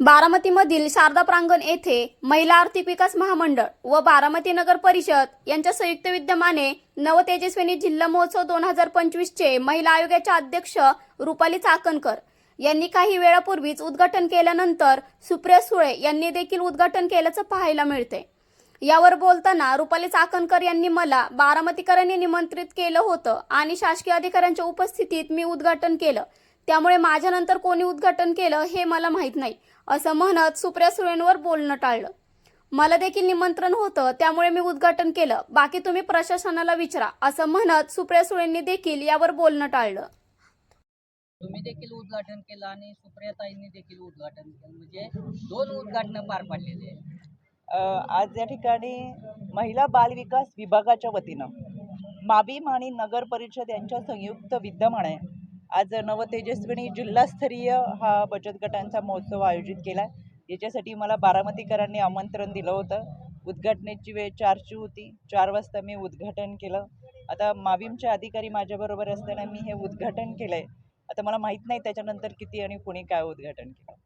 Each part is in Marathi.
बारामतीमधील शारदा प्रांगण येथे महिला आर्थिक विकास महामंडळ व बारामती नगर परिषद यांच्या संयुक्त विद्यमाने नवतेजस्विनी जिल्हा महोत्सव दोन हजार पंचवीसचे महिला आयोगाच्या अध्यक्ष रुपाली चाकणकर यांनी काही वेळापूर्वीच उद्घाटन केल्यानंतर सुप्रिया सुळे यांनी देखील उद्घाटन केल्याचं पाहायला मिळते. यावर बोलताना रुपाली चाकणकर यांनी मला बारामतीकरांनी निमंत्रित केलं होतं आणि शासकीय अधिकाऱ्यांच्या उपस्थितीत मी उद्घाटन केलं. त्यामुळे माझ्यानंतर कोणी उद्घाटन केलं हे मला माहीत नाही असं म्हणत सुप्रिया सुळेंवर बोलणं टाळलं. मला देखील निमंत्रण होतं त्यामुळे मी उद्घाटन केलं. बाकी तुम्ही प्रशासनाला विचारा असं म्हणत सुप्रिया सुळेंनी देखील यावर बोलणं टाळलं. तुम्ही देखील उद्घाटन केलं आणि सुप्रियाताईंनी देखील उद्घाटन केलं. म्हणजे दोन उद्घाटनं पार पाडलेले आज या ठिकाणी महिला बाल विकास विभागाच्या वतीनं माबीम आणि नगर परिषद यांच्या संयुक्त विद्यमाने आज नवतेजस्विनी जिल्हास्तरीय हा बचत गटांचा महोत्सव आयोजित केला आहे याच्यासाठी मला बारामतीकरांनी आमंत्रण दिलं होतं. उद्घाटनेची वेळ चारची होती. चार वाजता मी उद्घाटन केलं. आता माबीमचे अधिकारी माझ्याबरोबर असताना मी हे उद्घाटन केलं आहे आता मला माहीत नाही त्याच्यानंतर किती आणि कोणी काय उद्घाटन केलं.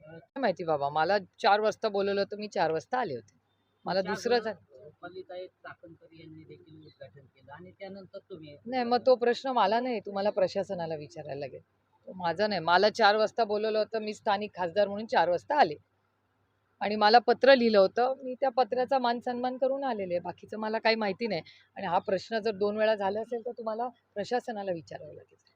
काय माहिती बाबा मला चार वाजता बोलवलं होतं मी चार वाजता आले होते. मला दुसरंच आहे. रुपालीताई चाकणकर यांनी देखील उद्घाटन केलं आणि त्यानंतर तुम्ही नाही मग तो प्रश्न मला नाही तुम्हाला प्रशासनाला विचारायला लागेल. तो माझा नाही. मला चार वाजता बोलवलं होतं मी स्थानिक खासदार म्हणून चार वाजता आले. आणि मला पत्र लिहिलं होतं. मी त्या पत्राचा मान सन्मान करून आलेले आहे. बाकीचं मला काही माहिती नाही. आणि हा प्रश्न जर दोन वेळा झाला असेल तर तुम्हाला प्रशासनाला विचारावं लागेल.